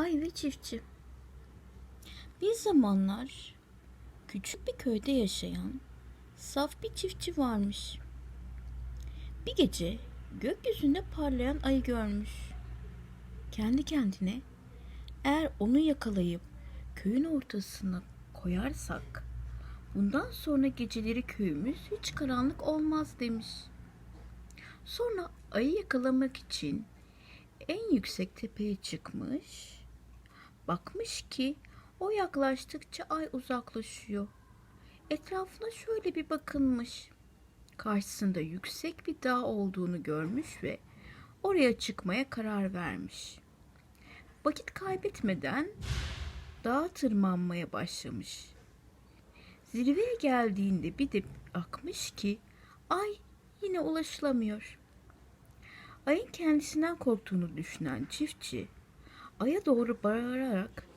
Ay ve çiftçi. Bir zamanlar küçük bir köyde yaşayan saf bir çiftçi varmış. Bir gece gökyüzünde parlayan ayı görmüş. Kendi kendine eğer onu yakalayıp köyün ortasına koyarsak bundan sonra geceleri köyümüz hiç karanlık olmaz demiş. Sonra ayı yakalamak için en yüksek tepeye çıkmış. Bakmış ki o yaklaştıkça ay uzaklaşıyor. Etrafına şöyle bir bakınmış. Karşısında yüksek bir dağ olduğunu görmüş ve oraya çıkmaya karar vermiş. Vakit kaybetmeden dağa tırmanmaya başlamış. Zirveye geldiğinde bir de bakmış ki ay yine ulaşılamıyor. Ayın kendisinden korktuğunu düşünen çiftçi aya doğru bağırarak